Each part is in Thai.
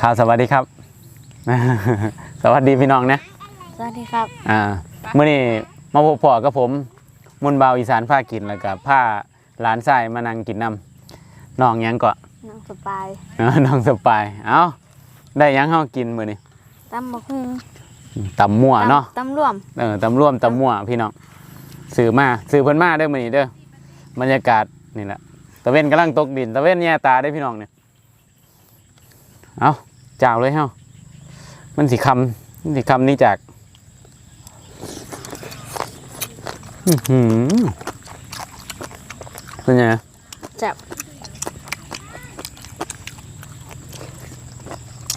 ครับสวัสดีครับ สวัสดีพี่น้องนะสวัสดีครับ อ่าเมื่อนี้มาพบพ่อกับผมมุนเบาวอีสานผ้ากินแล้วก็ผ้าหลานไส้มานั่งกินน้ำน้องหยังก็น้องสปายเออน้องสปายเอ้าได้หยังเฮากินมื้อนี้ตำบักหุ่งตำมั่วเนาะตำรวมเออตำร่วมตำมั่วพี่น้องซื้อมาซื้อเพิ่นมาเด้อมื้อนี้เด้อบรรยากาศนี่แหละตะเว้นกำลังตกดินตะเว้นแย่ตาได้อพี่น้องเนี่ย เอาจ้าวเลยเฮามันสิคำมันสิคำนี้จากอื้อหือเป็นไงจับ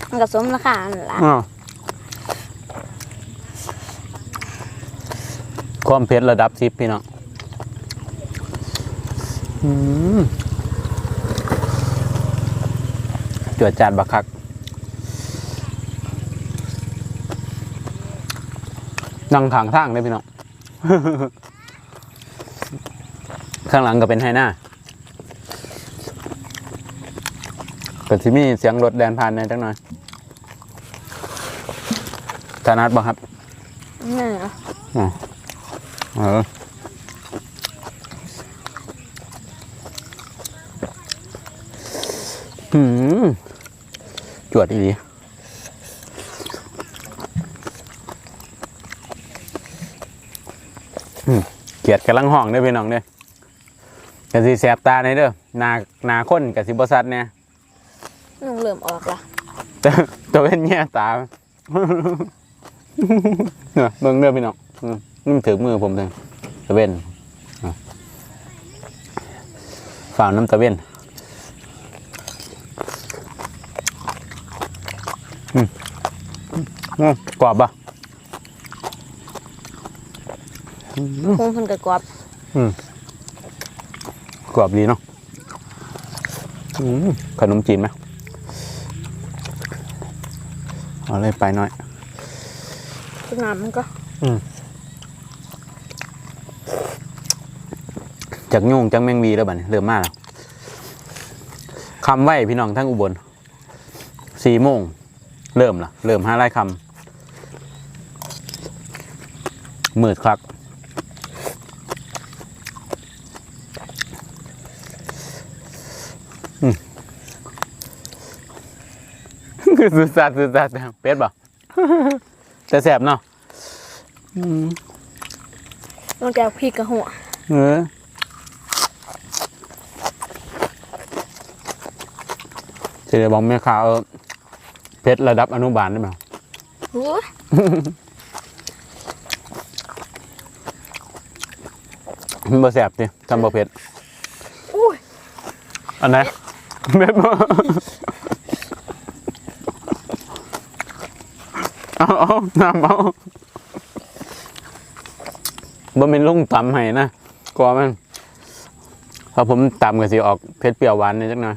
มันก็สมราคานั่นล่ะอ้าวความเผ็ดระดับสิบพี่น้องอืมจวดจานบักคัก นั่งขางทางเลยพี่น้องข้างหลังก็เป็นไฮหน้าก็ที่มีเสียงรถแดนผ่านในอยจังหน่อยถนัดบ่ครับนี่เหรอเออหืมจวดอีดีอืม เกลียดกำลังห้องเด้อพี่น้องเด้อกะสิแสบตาในเด้อหนาหนาคนกะสิบสัดเนี่ยน้องเริ่มออกละแต่ตัวเป็นแง่ตาเนี่ยเบิ่งเด้อพี่น้องอืมนี่มันถือมือผมเลยตะเวนอะฝ่าวน้ำตะเวนอืมอืมกรอบปะ คงเพิ่นก็กรอบกรอบดีเนาะอืมขนมจีนไหมเอาเลยไปหน่อยทุกน้ำมันก็จากยุ่งจากแมงวีแล้วบัดนี้เริ่มมาแล้วคำไหวพี่น้องทั้งอุบลสี่โมงเริ่มละเริ่มห้าไร่คำมืดครั บอืมสุดสัดสุดสัดเป็ดบ่แต่แสบเนาะอืมมันแกพริกกับหัวเออเสียบอกแม่ค้าเออเพชรระดับอนุบาลได้ไหมโอ้ยมันบ่แสบดิทำบ่เพชรอุ้ยอันไหน เม็ดบ่เอาเอาน้ำเอาบ่เป็นลุงตำให้นะกลัวมันพอผมตำก็สิออกเผ็ดเปรี้ยวหวานนิดจักหน่อย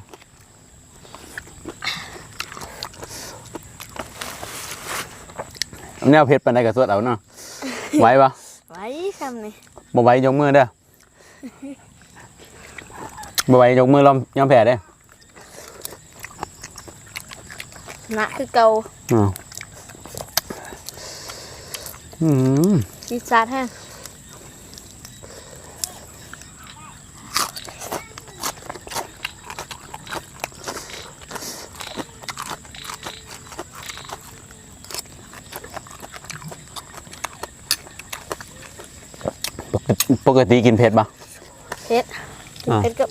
แนวเผ็ดปานใดก็สวดเอาเนาะไหวปะไว้ทำนี่บ่ไหวยกมือเด้อบ่ไหวยกมือลอมยอมแพ้เด้อ หนะคือเก่าอ๋ออืมพิซซาแห้งปกติกินเผ็ดปะเผ็ดอ่าเผ็ดกับ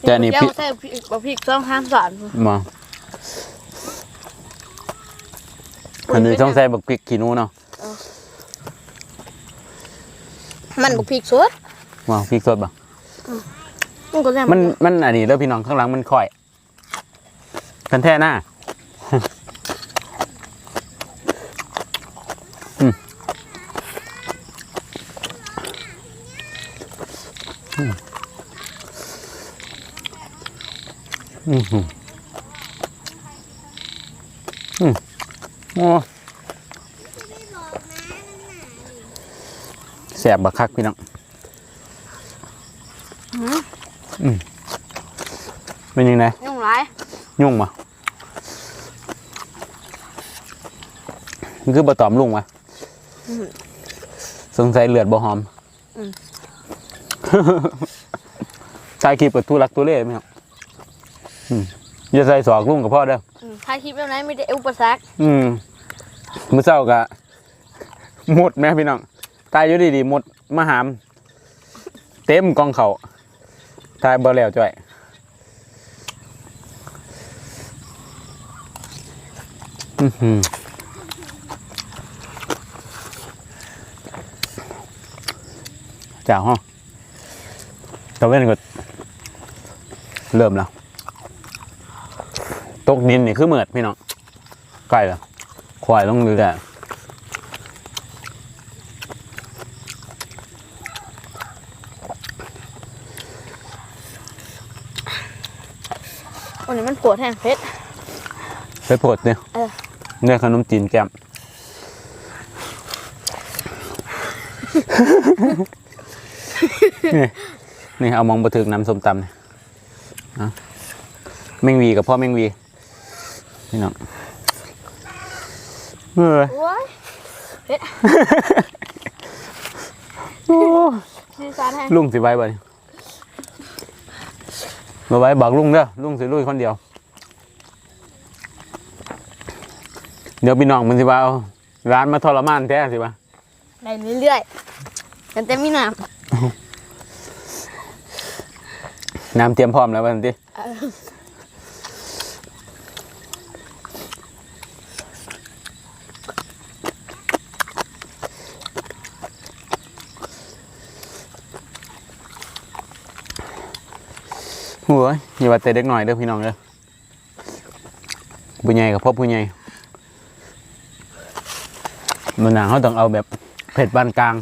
แต่อันนี้พริก เจ้าใส่พริกบ่พริกสองห้ามสอน มา อันนี้ต้องใส่บักพริกขี้หนูเนาะมันบ่พริกสดมาพริกสดปะมันก็แซ่บมันมันอันนี้แล้วพี่น้องข้างหลังมันค่อยกันแท่หน้าอืมอืมอืมอืมอืม โอ้แสบบักคักพี่น้องเป็นยังไงยุ่งหลายยุ่งมามันคือบะตอมลุงวะสงสัยเลือดบ่หอมอืมใส่ขีดเปิดทุลักทุเล่ไหมครับอืมอย่าใส่สอกลุงกับพ่อเด้ออืมถ่ายคลิปแบบไหนไม่ได้อุปสรรคอืมมื้อเช้ากะหมดแม่พี่น้องตายอยู่ดีๆหมดมาหาม เต็มกองเขาตายบ่แล้วจ้อยอือหือจ้าห้องตะเว้นก็เริ่มแล้ว ตกดินนี่คือเหมือดพี่น้องใกล้แล้วควายลงเรือวันนี้มันปวดแห้งเพชรไปโพดเนี่ยเออเนี่ยขนมจีนแก้มนี่นี่เอามองบะถึกน้ำส้มตำเนี่ยเอาแมงวีกับพ่อแมงวี พี่น้องเออโอ้ยเพชรโอ้ซีซานแห้งลุงสิไว้บ่เนี่ยมาไว้บอกลุงเด้อลุงสิลุยคนเดียว เดี๋ยวพี่น้องมันสิว่าเอาร้านมาทรมานแท้สิว่าได้เรื่อยๆกันเต็มมีน้น้ำเตรียมพร้อมแล้ววันที่ หัวอย่าว่าแต่เด็กหน่อยเด้อพี่น้องเด้อผู้ใหญ่กับพ่อผู้ใหญ่มันหนังเขาต้องเอาแบบเผ็ดปานกลาง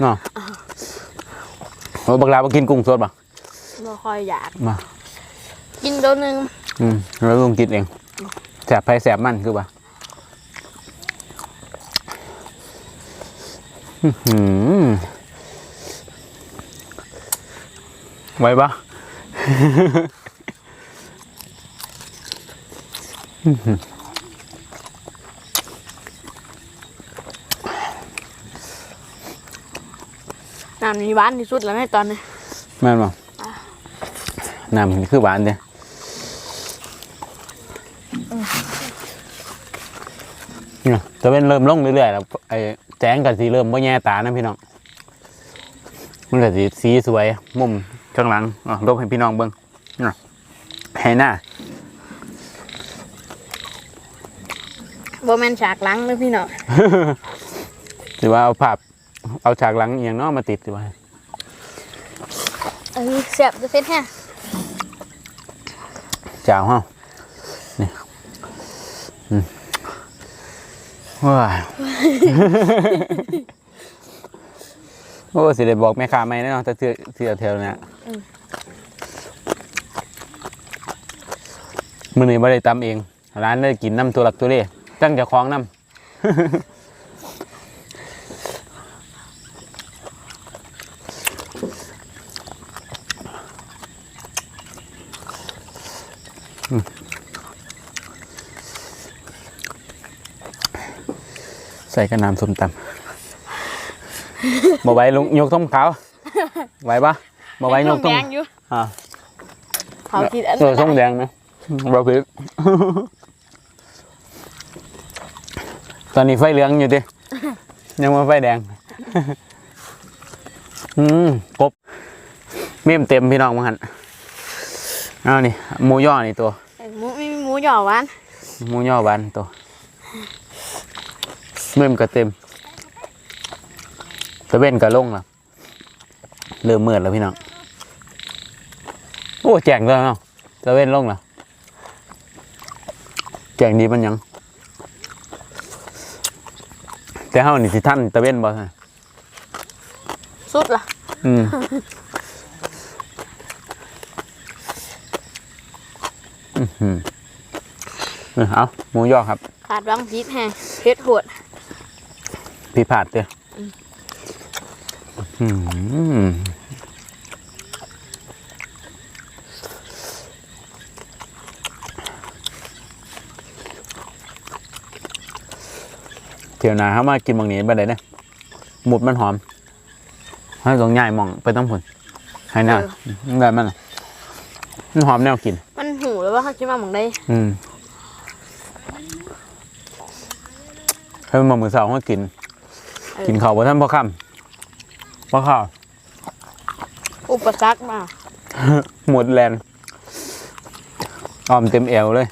เนาะโอ้บักลามากินกุ้งสดป่ะบ่ค่อยอยาก มา กินตัวหนึ่งอืมแล้วลุงกินเองแสบไผ่แสบมันคือป่ะอื้อหือไหวปะ น้ำนี้หวานที่สุดแล้วในตอนนี้แม่นบ่น้ำนี่คือหวานเด้เนี่ยจะเป็นเริ่มลงเรื่อยๆแล้วไอ้แจ้งกับสีเริ่มว่าแย่ตานะพี่น้องมันก็สีสีสวยมุม ข้างหลังอะลบให้พี่น้องเบิ่งน่ะให้หน้าบ่แม่นฉากหลังเลยพี่น้องสิว่าเอาภาพเอาฉากหลังอหย่างเน้อมาติดสิว่าอันนี้แซ่บจะเพชรแห้งจ้าวเฮานี่อืมว้าย โอ้สิได้บอกแม่ค้าไม่แน่นอนแต่เทือเทือแถวเนี้ยมื้อนี้บ่ได้ตำเอง ร้านเลยกินน้ำตัวหลักตัวเล่ตั้งจะคล้องน้ำใส่กระน้ำส้มตำ บ่ไหว้ลุงยกท้องขาวไหวปะบ่ไหว้ยกท้องแดงอยู่อ่าเขากินอันเออส้มแดงนะบ่ผิดตอนนี้ไฟเหลืองอยู่ดิยังว่าไฟแดง อืมกบเมี่ยมเต็มพี่น้องมั้งหันเอานี่หมูย่อนี่ตัวหมูไม่มีหมูหย่อหวานหมูย่อบานตัวเมื่อมนก็เต็ม ตะเว้นก็ลงแล้วเริ่มมืดแล้วพี่น้องโอ้แจงเลยเนาะตะเว้นลงแล้วแจงดีมันยัง แต่เฮานี่สิท่านตะเว้นบ่ฮะสุดล่ะ อืมอื้อหือเอาหมูย่อครับ ขาดบางพิษแห้งเพชรโหดพี่ผาดเด้อ อืมที่ยวหนาเขามากินบางนี้ไปเลยเนี่ยหมุดมันหอมให้ตรงใหญ่มองไปต้องผลให้หน้าแบบมันน่ะมันหอมแนวกิน มันหูแล้วว่าเขาคิดมาหมองได้ อืมให้มันมามือสองเขากิน กินข้าวบนท่านพ่อค่ำ พ่อข้าว อุปสรรคมาหมดแลนออมเต็มเอวเลย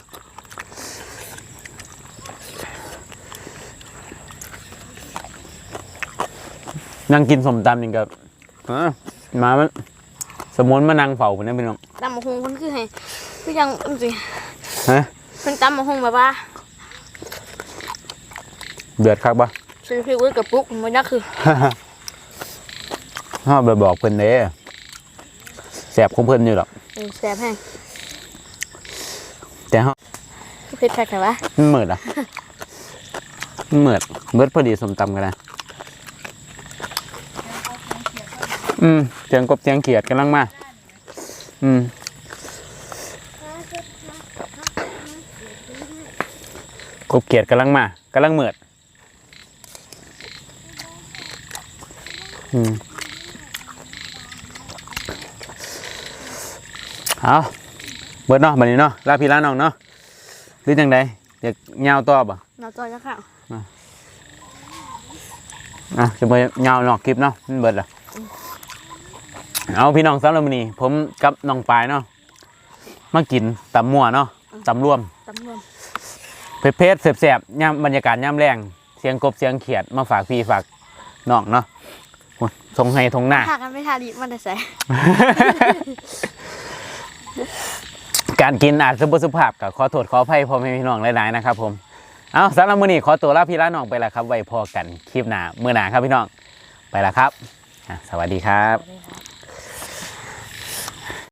นั่งกินสมตำนี่กับอะมามัน สมุนมานั่งเฝ้าผมนะพี่น้องตำมะฮงมันคือไงคือยังจริงฮะเป็นตำมะฮงแบบว่าเดือดครับปะซื้อพริกไว้กับปุ๊กมันน่าคือ ห้าไปบอกเพิ่นเด้แสบของเพิ่นอยู่หรอกเออแซ่บแห้งแต่เฮาคือเผ็ดแค่ไหนวะมันเหมือดอะมันเหมือดเบิดพอดีสมตำกันนะอืมเสียงกบเสียงเขียดกำลังมา อืมกบเขียดกำลังมากำลังเหมือดอืม เอาเบิดเนาะบัดนี้เนาะลาพี่ลาน้องเนาะหรือจังใดอยากยาวต่อบ่เราจอยจะข่าวอะจะไปยาวนอกคลิปเนาะมันเบิดละเอาพี่น้องสำหรับวันนี้ผมกับน้องปายเนาะมากินตำมั่วเนาะตำร่วมตำรวจเผ็ดๆแสบๆย่ำบรรยากาศย่ำแรงเสียงกบเสียงเขียดมาฝากพี่ฝากน้องเนาะโอ้ยทงให้ทงหน้าทากันไม่ทาดีมันได้ใส่ การกินอาจจะบ่สุภาพกับขอโทษขออภัยพ่อแม่พี่น้องหลายๆนะครับผมเอาสำหรับมื้อนี้ขอตัวลาพี่ลาน้องไปแล้วครับ ไว้พอกันคลิปหน้ามื้อหน้าครับพี่น้องไปแล้วครับ สวัสดีครับ